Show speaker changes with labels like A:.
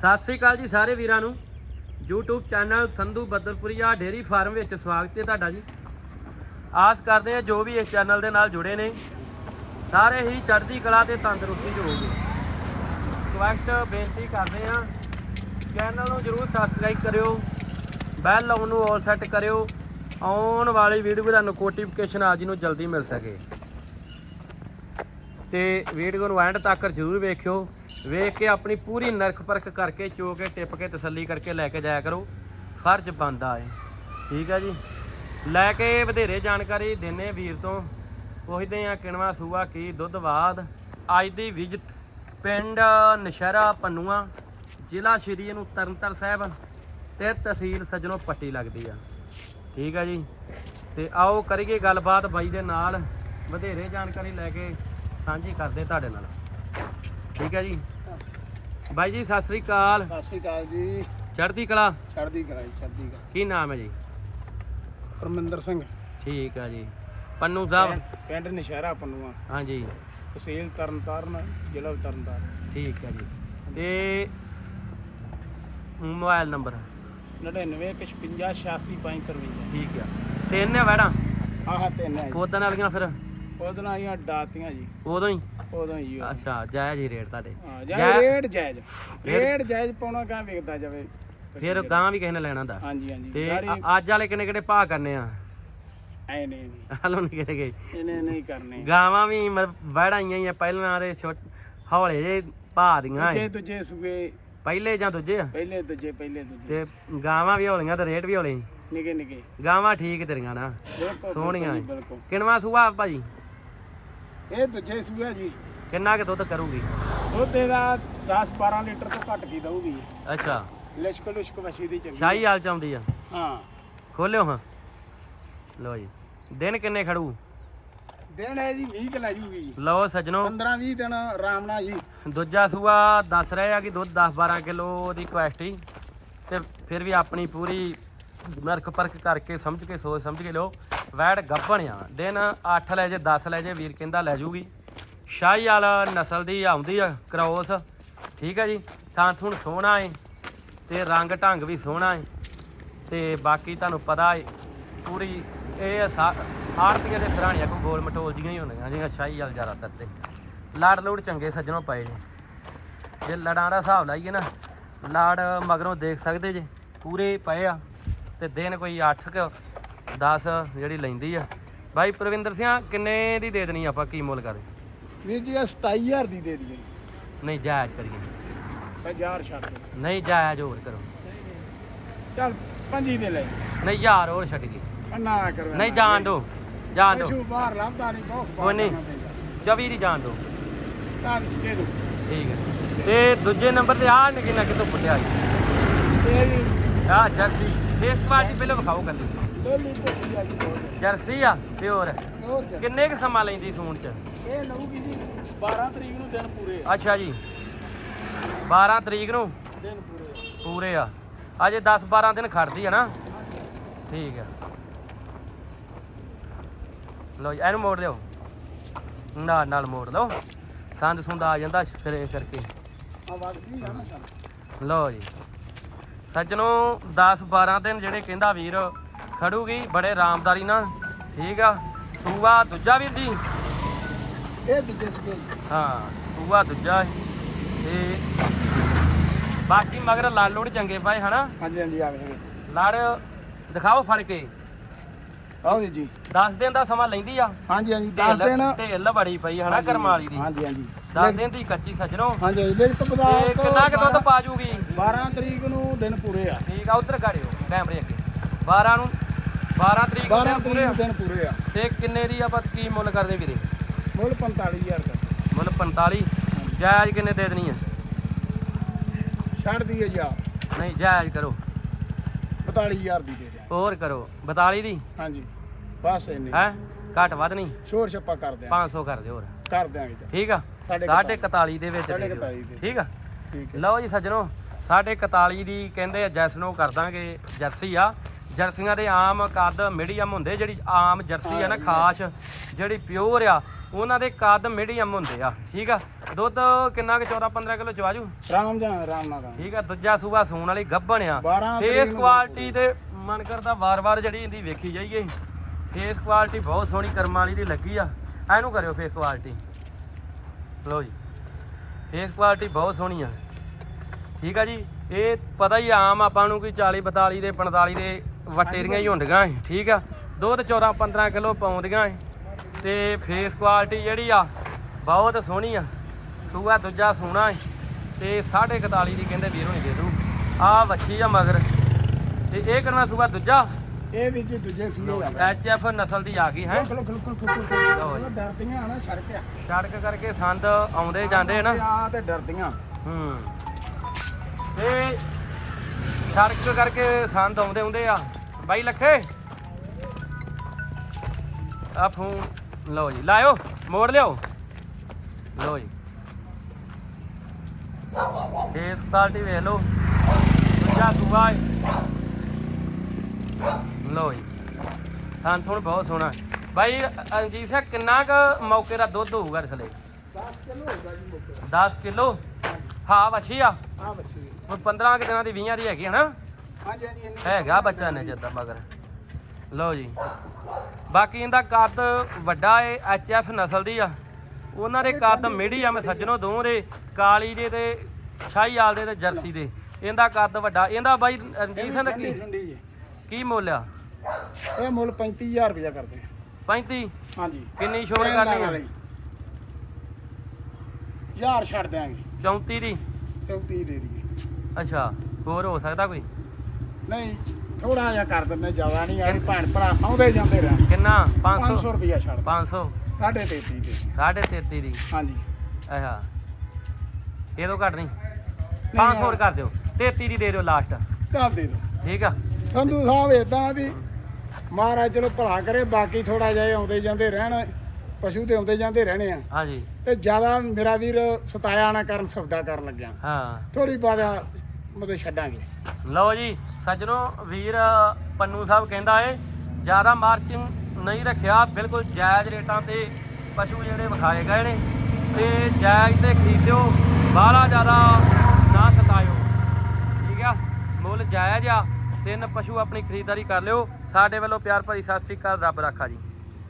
A: ਸਤਿ ਸ੍ਰੀ ਅਕਾਲ ਜੀ ਸਾਰੇ ਵੀਰਾਂ ਨੂੰ। YouTube channel Sandhu Badalpuria dairy farm ਵਿੱਚ ਸਵਾਗਤ ਹੈ ਤੁਹਾਡਾ ਜੀ। ਆਸ ਕਰਦੇ ਹਾਂ ਜੋ ਵੀ ਇਸ ਚੈਨਲ ਦੇ ਨਾਲ ਜੁੜੇ ਨੇ, ਸਾਰੇ ਹੀ ਚੜ੍ਹਦੀ ਕਲਾ ਤੇ ਤੰਦਰੁਸਤੀ ਚ ਹੋਗੇ ਰਿਕਵੈਸਟ ਬੇਨਤੀ ਕਰਦੇ ਹਾਂ ਚੈਨਲ ਨੂੰ ਜਰੂਰ ਸਬਸਕ੍ਰਾਈਬ ਕਰਿਓ ਬੈਲ ਆਨ ਨੂੰ ਆਲ ਸੈੱਟ ਕਰਿਓ, ਆਉਣ ਵਾਲੀ ਵੀਡੀਓ ਦਾ ਨੋਟੀਫਿਕੇਸ਼ਨ ਆਪ ਜੀ ਨੂੰ ਜਲਦੀ ਮਿਲ ਸਕੇ। ਤੇ ਵੀਡੀਓ ਨੂੰ ਐਂਡ ਤੱਕ ਜ਼ਰੂਰ ਵੇਖਿਓ। ਵੇਖ ਕੇ ਆਪਣੀ ਪੂਰੀ ਨਰਖ ਪਰਖ ਕਰਕੇ ਚੋ ਕੇ ਟਿਪ ਕੇ ਤਸੱਲੀ ਕਰਕੇ ਲੈ ਕੇ ਜਾਇਆ ਕਰੋ। ਫਰਜ਼ ਬੰਦਾ ਹੈ ਠੀਕ ਹੈ ਜੀ। ਲੈ ਕੇ ਵਧੇਰੇ ਜਾਣਕਾਰੀ ਦਿੰਨੇ ਵੀਰ ਤੋਂ। ਪੁੱਛਦੇ ਆ ਕਿਣਵਾ ਸੂਆ ਕੀ ਦੁੱਧਵਾਦ ਅੱਜ ਦੀ ਵਿਜਿਟ ਪਿੰਡ ਨਸ਼ਹਿਰਾ ਪੰਨੂਆ, ਜ਼ਿਲ੍ਹਾ ਸ਼੍ਰੀ ਨੂੰ ਤਰਨਤਾਰਨ ਸਾਹਿਬ ਤੇ ਤਹਿਸੀਲ ਸਜਣੋਂ ਪੱਟੀ ਲੱਗਦੀ ਆ। ਠੀਕ ਆ ਜੀ। ਤੇ ਆਓ ਕਰੀਏ ਗੱਲਬਾਤ ਬਾਈ ਦੇ ਨਾਲ। ਵਧੇਰੇ ਜਾਣਕਾਰੀ ਲੈ ਕੇ ਸਾਂਝੀ ਕਰਦੇ ਤੁਹਾਡੇ ਨਾਲ। ਠੀਕ ਹੈ ਜੀ? ਬਾਈ ਜੀ ਸਤਿ ਸ੍ਰੀ ਅਕਾਲ।
B: ਸਤਿ ਸ਼੍ਰੀ ਅਕਾਲ ਜੀ।
A: ਚੜ੍ਹਦੀ ਕਲਾ?
B: ਚੜ੍ਹਦੀ ਕਲਾ ਜੀ ਚੜ੍ਹਦੀ ਕਲਾ।
A: ਕੀ ਨਾਮ ਹੈ ਜੀ?
B: ਪਰਮਿੰਦਰ ਸਿੰਘ।
A: ਠੀਕ ਹੈ ਜੀ। ਪੰਨੂ ਸਾਹਿਬ?
B: ਪਿੰਡ- ਨਸ਼ਹਿਰਾ ਪੰਨੂਆ
A: ਹਾਂਜੀ।
B: ਤਹਿਸੀਲ ਤਰਨਤਾਰਨ ਜ਼ਿਲ੍ਹਾ ਤਰਨਤਾਰਨ।
A: ਠੀਕ ਹੈ ਜੀ। ਤੇ ਮੋਬਾਈਲ ਨੰਬਰ?
B: 99 56 86 553
A: ਠੀਕ ਆ ਤਿੰਨ ਵੈੜਾਂ
B: ਆਹ ਤਿੰਨ ਹੈ ਜੀ।
A: ਕੋਦਨ ਵਾਲੀਆਂ ਫਿਰ?
B: ਉਹਦੇ ਨਾਲ ਹੀ ਡਾਤੀਆਂ ਜੀ।
A: ਉਦੋਂ ਹੀ?
B: ਉਦੋਂ ਹੀ ਉਹ।
A: ਅੱਛਾ ਜਾਇਜ਼ ਹੀ ਰੇਟ ਤੁਹਾਡੇ।
B: ਹਾਂ
A: ਜੈ-
B: ਜਾਇਜ਼ ਰੇਟ ਜਾਇਜ਼। ਰੇਟ ਜਾਇਜ਼ ਪਾਉਣਾ ਕਾ ਵੇਖਦਾ ਜਾਵੇ।
A: ਫਿਰ ਗਾਂ ਵੀ ਕਿਸੇ ਨੇ ਲੈਣਾ ਦਾ
B: ਹਾਂਜੀ ਹਾਂਜੀ।
A: ਤੇ
B: ਗਾੜੀ
A: ਅ- ਅੱਜ ਵਾਲੇ ਕਿੰਨੇ ਕਿਹੜੇ ਭਾਅ ਕਰਨੇ ਆ?
B: ਐ ਨਹੀਂ ਨਹੀਂ
A: ਹਲੋ ਨਹੀਂ ਕਿਹੜੇ ਗਏ
B: ਇਹਨੇ ਨਹੀਂ ਕਰਨੇ।
A: ਗਾਵਾਂ ਵੀ ਵੜਾਈਆਂ ਹੀ ਆ ਪਹਿਲਾਂ ਦੇ ਛੋਟ ਹੌਲੇ ਜੇ ਭਾਅ ਦੀਆਂ
B: ਦੂਜੇ
A: ਏ।
B: ਦੂਜੇ ਸੂਏ।
A: ਪਹਿਲੇ ਜਾਂ ਦੂਜੇ ਆ?
B: ਪਹਿਲੇ ਦੂਜੇ ਪਹਿਲੇ ਦੂਜੇ।
A: ਤੇ ਗਾਵਾਂ ਵੀ ਹੌਲੀਆਂ ਤੇ ਰੇਟ ਵੀ ਹੌਲੇ।
B: ਨਿਕੇ ਨਿਕੇ।
A: ਗਾਵਾਂ ਠੀਕ ਤੇਰੀਆਂ ਨਾ।
B: ਬਿਲਕੁਲ
A: ਸੋਹਣੀਆਂ ਏ।
B: ਬਿਲਕੁਲ,
A: ਸੂਆ ਭਾਜੀ
B: ਇਹ ਦੂਜੇ ਸੂਆ ਜੀ।
A: ਕਿੰਨਾ ਕੁ ਦੁੱਧ ਕਰੂਗੀ?
B: ਦੁੱਧ ਇਹਦਾ 10 12 ਲੀਟਰ ਤੋਂ ਘੱਟ ਕੀ ਦਊਗੀ।
A: ਅੱਛਾ।
B: ਲਿਸ਼ਕ ਲੁਸ਼ਕ ਵਸੀ ਦੀ ਚੰਗੀ।
A: ਸ਼ਾਹੀ ਹਾਲ ਚ ਆਉਂਦੀ ਆ?
B: ਹਾਂ।
A: ਖੋਲਿਓ ਹਾਂ। ਲਓ ਜੀ। ਦਿਨ ਕਿੰਨੇ ਖੜੂ?
B: ਦਿਨ ਹੈ ਜੀ 20 ਕਿ ਲੈ ਜੂਗੀ ਜੀ।
A: ਲਓ ਸੱਜਣੋ।
B: 15 20 ਦਿਨ ਆਰਾਮ ਨਾਲ ਜੀ।
A: ਦੂਜਾ ਸੂਆ ਦੱਸ ਰਹੇ ਆ ਕਿ ਦੁੱਧ 10 12 ਕਿਲੋ ਦੀ ਕੁਆਸਟੀ ਤੇ ਫਿਰ ਵੀ ਆਪਣੀ ਪੂਰੀ ਨਰਕ ਪਰਖ ਕਰਕੇ ਸਮਝ ਕੇ ਸੋਚ, ਸਮਝ ਕੇ ਲਓ। ਵੈੜ ਗੱਭਣ ਆ। ਦਿਨ 8 ਲੈ ਜੇ 10 ਲੈ ਜੇ, ਵੀਰ ਕਹਿੰਦਾ ਲੈ ਜੂਗੀ। ਸ਼ਾਹੀ ਵਾਲਾ ਨਸਲ ਦੀ ਆਉਂਦੀ ਆ, ਕ੍ਰੋਸ। ਠੀਕ ਹੈ ਜੀ। ਥਾਂ ਥੂਣ ਸੋਹਣਾ ਏ ਤੇ ਰੰਗ ਢੰਗ ਵੀ ਸੋਹਣਾ ਏ ਤੇ ਬਾਕੀ ਤੁਹਾਨੂੰ ਪਤਾ ਏ, ਪੂਰੀ ਇਹ ਆਰਤੀਆਂ ਦੇ ਸਰਾਣੀਆਂ ਕੋ ਗੋਲ ਮਟੋਲ ਜੀਆਂ ਹੀ ਹੁੰਦੀਆਂ ਜਿਹੀਆਂ ਸ਼ਾਹੀ ਵਾਲ ਜ਼ਿਆਦਾਤਰ ਤੇ। ਲਾੜ ਲੋੜ ਚੰਗੇ ਸੱਜਣੋਂ ਪਏ ਨੇ। ਜੇ ਲੜਾਂ ਦਾ ਹਿਸਾਬ ਲਾਈਏ ਨਾ, ਲਾੜ ਮਗਰੋਂ ਦੇਖ ਸਕਦੇ ਜੇ, ਪੂਰੇ ਪਏ ਆ। ਤੇ ਦਿਨ ਕੋਈ 8 ਕ 10 ਜਿਹੜੀ ਲੈਂਦੀ ਆ। ਬਾਈ ਪ੍ਰਵਿੰਦਰ ਸਿੰਘ ਕਿੰਨੇ ਦੀ ਦੇ ਦੇਣੀ ਆਪਾਂ ਕੀ ਮੁੱਲ ਕਰੇ?
B: ਵੀਰ ਜੀ ਇਹ 27000 ਦੀ ਦੇ ਦਈਏ।
A: ਨਹੀਂ ਜਾਇਜ਼ ਕਰੀਏ।
B: 1000 ਛੱਡ
A: ਨਹੀਂ ਜਾਇਜ਼ ਹੋਰ ਕਰੋ।
B: ਚੱਲ ਪੰਜੀ ਦੇ ਲੈ।
A: ਨਹੀਂ ਯਾਰ ਹੋਰ ਛੱਡ
B: ਆ ਨਾ ਕਰਵਾ
A: ਨਹੀਂ ਜਾਣ ਦੋ। ਜਾਣ ਦੋ।
B: ਪਸ਼ੂ ਬਾਹਰ ਲੱਭਦਾ ਨਹੀਂ
A: ਕੋਈ ਨਹੀਂ। 24 ਦੀ ਜਾਣ ਦੋ।
B: ਚੱਲ ਦੇ ਦੋ।
A: ਠੀਕ ਹੈ। ਤੇ ਦੂਜੇ ਨੰਬਰ ਤੇ ਆ ਨਿੱਕੀ ਨਾ ਕਿਤੋਂ ਪੁੱਟਿਆ
B: ਇਹ ਜੀ
A: ਆ ਜਰਸੀ। ਫੇਸ ਪਾਰਟੀ ਪਹਿਲਾਂ ਵਿਖਾਓ
B: ਭੁੱਖੀ ਆ ਜੀ ਬਹੁਤ।
A: ਜਰਸੀ ਆ ਪਿਓਰ।
B: ਹੋਰ।
A: ਕਿੰਨੇ ਕੁ ਸਮਾਂ ਲੈਂਦੀ ਸੂਣ ਚ?
B: ਇਹ ਲਊਗੀ ਜੀ 12 ਤਰੀਕ ਨੂੰ ਦਿਨ ਪੂਰੇ ਆ।
A: ਅੱਛਾ ਜੀ। 12 ਤਰੀਕ ਨੂੰ?
B: ਦਿਨ ਪੂਰੇ ਆ।
A: ਪੂਰੇ ਆ। ਅਜੇ 10 12 ਦਿਨ ਖੜਦੀ ਆ ਨਾ। ਠੀਕ ਆ। ਲਓ ਜੀ ਇਹਨੂੰ ਮੋੜ ਲਿਓ ਨਾਲ ਨਾਲ ਮੋੜ ਲਓ। ਸੰਦ ਸੁੰਦ ਆ ਜਾਂਦਾ ਸਿਰੇ ਕਰਕੇ।
B: ਆ ਵਗਦੀ ਆ ਨਾ।
A: ਲਓ ਜੀ। ਸੱਜਣੋ 10 12 ਦਿਨ ਜਿਹੜੇ ਕਹਿੰਦਾ ਵੀਰ ਖੜੂਗੀ ਬੜੇ ਆਰਾਮਦਾਰੀ ਨਾਲ। ਠੀਕ ਆ। ਸੂਆ ਦੂਜਾ ਵੀਰ ਜੀ?
B: ਇਹ ਦੂਜੇ ਸੂਏ।
A: ਹਾਂ ਸੂਆ ਦੂਜਾ ਹੈ। ਤੇ ਬਾਕੀ ਮਗਰ ਲਾਲ ਲੋੜ ਚੰਗੇ ਪਾਏ ਹਨਾ?
B: ਹਾਂਜੀ ਹਾਂਜੀ ਆ ਗਏ
A: ਲੜ ਦਿਖਾਓ ਫੜ ਕੇ।
B: ਆਓ ਜੀ
A: 10 ਦਿਨ ਦਾ ਸਮਾਂ ਲੈਂਦੀ ਆ।
B: ਹਾਂਜੀ ਹਾਂਜੀ 10 ਦਿਨ
A: ਢੇਲ ਬੜੀ ਪਈ ਹਨਾ ਕਰਮਾਂ ਵਾਲੀ ਦੀ?
B: ਹਾਂਜੀ ਹਾਂਜੀ।
A: 10 ਦਿਨ ਦੀ ਕੱਚੀ ਸੱਜਣੋ।
B: ਹਾਂਜੀ ਹਾਂਜੀ ਲਿਖਤ
A: ਤੇ
B: ਬਜ਼ਾਰ
A: ਕਿੰਨਾ ਕੁ ਦੁੱਧ ਪਾ ਜੂਗੀ?
B: 12 ਤਰੀਕ ਨੂੰ ਦਿਨ ਪੂਰੇ ਆ।
A: ਠੀਕ ਆ ਉਧਰ ਗਾੜਿਓ ਕੈਮਰੇ ਅੱਗੇ। 12 ਨੂੰ 12 ਤਰੀਕ ਨੂੰ
B: 12
A: ਦਿਨ
B: ਤਰੀਕ
A: ਪੂਰੇ ਆ।
B: ਨੂੰ ਦਿਨ ਪੂਰੇ ਆ।
A: ਤੇ ਕਿੰਨੇ ਦੀ ਆਪਾਂ ਕੀ ਮੁੱਲ ਕਰਦੇ ਵੀਰੇ?
B: ਮੁੱਲ 45000 ਦਾ।
A: ਮੁੱਲ 45 ਜਾਇਜ਼ ਕਿੰਨੇ ਦੇ ਦੇਣੀ ਆ?
B: ਛੱਡ
A: ਨਹੀਂ ਜਾਇਜ਼ ਕਰੋ।
B: 42000 ਦੀ ਦੇ ਦਿਆਂ
A: ਹੋਰ ਕਰੋ। 42 ਦੀ?
B: ਹਾਂਜੀ। ਬਸ ਇੰਨੇ।
A: ਹੈ? ਘੱਟ ਵੱਧ ਨਹੀਂ।
B: ਸ਼ੋਰ ਛੱਪਾ ਕਰ ਦਿਆਂ
A: 500 ਕਰ ਦਿਓ ਹੋਰ।
B: ਕਰ ਦਿਆਂਗੇ ਜੀ
A: ਠੀਕ ਆ?
B: ਸਾਢੇ
A: ਸਾਢੇ 41 ਦੇ ਵਿੱਚ ਦੇ
B: ਸਾਢੇ
A: ਦਿਓ।
B: 41 ਦੇ।
A: ਠੀਕ ਆ?
B: ਠੀਕ ਹੈ।
A: ਲਓ ਜੀ ਸੱਜਣੋ ਸਾਢੇ 41 ਦੀ ਕਹਿੰਦੇ ਆ ਜੈਸਨੋ ਕਰ ਦਾਂਗੇ ਜਰਸੀ ਆ। ਜਰਸੀਆਂ ਦੇ ਆਮ ਕੱਦ ਮੀਡੀਅਮ ਹੁੰਦੇ ਜਿਹੜੀ ਆਮ ਜਰਸੀ ਆ ਨਾ ਖਾਸ ਜਿਹੜੀ ਪਿਓਰ ਆ ਉਹਨਾਂ ਦੇ ਕੱਦ ਮੀਡੀਅਮ ਹੁੰਦੇ ਆ। ਠੀਕ ਆ? ਦੁੱਧ ਕਿੰਨਾ ਕੁ 14 15 ਕਿਲੋ ਚਵਾਜੂ
B: ਰਾਮ ਜਾਨ ਰਾਮ ਨਾਲ
A: ਠੀਕ ਆ? ਦੂਜਾ ਸੂਆ ਸੂਣ ਵਾਲੀ ਗੱਭਣ ਆ।
B: 12
A: ਫੇਸ ਕੁਆਲਿਟੀ ਤੇ ਮਨ ਕਰਦਾ ਵਾਰ-ਵਾਰ ਜਿਹੜੀ ਇਹਦੀ ਵੇਖੀ ਜਾਈਏ। ਫੇਸ ਕੁਆਲਿਟੀ ਬਹੁਤ ਸੋਹਣੀ ਕਰਮਾਂ ਵਾਲੀ ਦੀ ਲੱਗੀ ਆ। ਇਹਨੂੰ ਕਰਿਓ ਫੇਸ ਕੁਆਲਿਟੀ ਲਓ ਜੀ। ਫੇਸ ਕੁਆਲਿਟੀ ਬਹੁਤ ਸੋਹਣੀ ਆ। ਠੀਕ ਆ ਜੀ? ਇਹ ਪਤਾ ਹੀ ਆਮ ਆਪਾਂ ਨੂੰ ਕਿ 40 42 ਦੇ 45 ਦੇ ਵਟੇਰੀਆਂ ਹੀ ਹੁੰਦੀਆਂ ਏ, ਠੀਕ ਆ? ਦੁੱਧ 14 15 ਕਿਲੋ ਪਾਉਂਦੀਆਂ ਏ ਤੇ ਫੇਸ ਕੁਆਲਿਟੀ ਜਿਹੜੀ ਆ ਬਹੁਤ ਸੋਹਣੀ ਆ। ਸੂਆ ਦੂਜਾ ਸੋਹਣਾ ਏ ਤੇ 41 ਦੀ ਕਹਿੰਦੇ ਵੀਰ ਹੋਣੀ ਦੇ ਦੂ। ਆ ਵੱਛੀ ਆ ਮਗਰ। ਤੇ ਇਹ ਕਰਨਾ ਸੂਆ? ਦੂਜਾ?
B: ਇਹ ਵਿੱਚ ਦੂਜੇ ਸੀਏ ਆ
A: ਐਚ ਐਫ ਨਸਲ ਦੀ ਆ ਗਈ ਹੈ?
B: ਖਲੋ ਖਲੋ ਖਲੋ ਖਲੋ
A: ਲਓ ਜੀ।
B: ਖਲੋ ਡਰਦੀਆਂ ਨਾ ਸੜਕ ਆ।
A: ਸੜਕ ਕਰਕੇ ਸੰਦ ਆਉਂਦੇ ਜਾਂਦੇ ਨਾ।
B: ਆ ਤੇ ਡਰਦੀਆਂ।
A: ਹੂੰ। ਤੇ ਸੜਕ ਕਰਕੇ ਸੰਦ ਆਉਂਦੇ ਹੁੰਦੇ ਆ। ਬਾਈ ਲੱਖੇ। ਆ ਫੋਨ ਲਓ ਜੀ ਲਾਇਓ ਮੋੜ ਲਿਓ। ਲਓ ਜੀ। ਇਸ ਪਾਰਟੀ ਵੇਖ ਲਓ। ਦੂਜਾ ਸੂਆ ਹੈ ਲਓ ਜੀ। ਹਾਂ ਤੁਹਾਨੂੰ ਬਹੁਤ ਸੋਹਣਾ ਬਾਈ ਅਨਜੀਤ ਸਿੰਘ ਕਿੰਨਾ ਕੁ ਮੌਕੇ ਦਾ ਦੁੱਧ ਹੋਊਗਾ ਇਸ ਲਈ
B: 10 ਕਿਲੋ ਹੋਗਾ ਜੀ ਮੁੱਕ
A: 10 ਕਿਲੋ? ਹਾਂ ਵਛੀ ਆ।
B: ਆ। ਬੱਚੀ
A: ਹੁਣ 15 ਕੁ ਦਿਨਾਂ ਦੀ 20 ਦੀ ਹੈਗੀ ਹੈ ਨਾ?
B: ਹਾਂਜੀ ਹਾਂਜੀ ਇੰਨੀ
A: ਹੈਗਾ ਬੱਚਾ ਨੇ ਜਿੱਦਾਂ ਮਗਰ। ਲਓ ਜੀ। ਬਾਕੀ ਇਹਦਾ ਕੱਦ ਵੱਡਾ ਏ ਐਚ ਐਫ ਨਸਲ ਦੀ ਆ। ਉਹਨਾਂ ਦੇ ਕੱਦ ਮੀਡੀਅਮ ਸੱਜਣੋ ਦੋਵਾਂ ਦੇ ਕਾਲੀ ਦੇ ਤੇ ਸ਼ਾਹੀਵਾਲ ਦੇ ਤੇ ਜਰਸੀ ਦੇ। ਇਹਦਾ ਕੱਦ ਵੱਡਾ। ਇਹਦਾ ਬਾਈ ਰਣਜੀਤ ਸਿੰਘ ਦਾ ਕੀ ਕੀ ਮੁੱਲ ਆ?
B: ਇਹ ਮੁੱਲ 35000 ਰੁਪਇਆ ਕਰਦੇ ਆ।
A: 35
B: ਹਾਂਜੀ।
A: ਕਿੰਨੀ ਛੋੜ ਕਰਨੀ ਆ?
B: ਯਾਰ ਛੱਡ ਦਿਆਂਗੇ।
A: 34 ਦੀ?
B: 34 ਦੇ ਦਈਏ।
A: ਅੱਛਾ ਹੋਰ ਹੋ ਸਕਦਾ ਕੋਈ?
B: ਨਹੀਂ ਥੋੜਾ ਜਿਹਾ ਕਰ ਦਿੰਦੇ ਜ਼ਿਆਦਾ ਨਹੀਂ ਯਾਰ ਭੈਣ ਭਰਾ ਆਉਂਦੇ ਜਾਂਦੇ ਰਹਿਣ।
A: ਕਿੰਨਾ? 500
B: 500 ਰੁਪਇਆ ਛੱਡ।
A: 500
B: ਸਾਢੇ 33 ਦੇ।
A: 33.5 ਦੀ?
B: ਹਾਂਜੀ।
A: ਅੱਛਾ। ਇਹ ਤੋਂ ਘੱਟ ਨਹੀਂ? 500 ਹੋਰ ਕਰ ਦਿਓ। 33 ਦੀ ਦੇ ਦਿਓ ਲਾਸਟ
B: ਚੱਲ ਦੇ ਦੋ
A: ਠੀਕ ਆ।
B: ਸੰਧੂ ਸਾਹਿਬ ਇਦਾਂ ਵੀ ਮਹਾਰਾਜ ਚਲੋ ਭਲਾ ਕਰੇ ਬਾਕੀ ਥੋੜਾ ਜਿਹਾ ਆਉਂਦੇ ਜਾਂਦੇ ਰਹਿਣ ਪਸ਼ੂ ਤੇ ਆਉਂਦੇ ਜਾਂਦੇ ਰਹਿਣੇ ਆ।
A: ਹਾਂਜੀ।
B: ਤੇ ਜ਼ਿਆਦਾ ਮੇਰਾ ਵੀਰ ਸਤਾਇਆ ਨਾ ਕਰਨ ਸੌਦਾ ਕਰਨ ਲੱਗਿਆ।
A: ਹਾਂ।
B: ਥੋੜੀ ਬਾਦਾ ਮਤਲਬ ਛੱਡਾਂਗੇ।
A: ਲਓ ਜੀ ਸੱਜਣੋ ਵੀਰ ਪੰਨੂ ਸਾਹਿਬ ਕਹਿੰਦਾ ਏ ਜ਼ਿਆਦਾ ਮਾਰਕਿੰਗ ਨਹੀਂ ਰੱਖਿਆ ਬਿਲਕੁਲ ਜਾਇਜ਼ ਰੇਟਾਂ ਤੇ ਪਸ਼ੂ ਜਿਹੜੇ ਵਿਖਾਏ ਗਏ ਨੇ। ਤੇ ਜਾਇਜ਼ ਤੇ ਖਰੀਦਿਓ ਬਾਹਲਾ ਜ਼ਿਆਦਾ ਨਾ ਸਤਾਇਓ। ਠੀਕ ਆ? ਮੁੱਲ ਜਾਇਜ਼ ਆ। ਤਿੰਨ ਪਸ਼ੂ ਆਪਣੀ ਖਰੀਦਦਾਰੀ ਕਰ ਲਿਓ। ਸਾਡੇ ਵੱਲੋਂ ਪਿਆਰ ਭਰੀ ਸਤਿ ਸ੍ਰੀ ਅਕਾਲ। ਰੱਬ ਰਾਖਾ ਜੀ।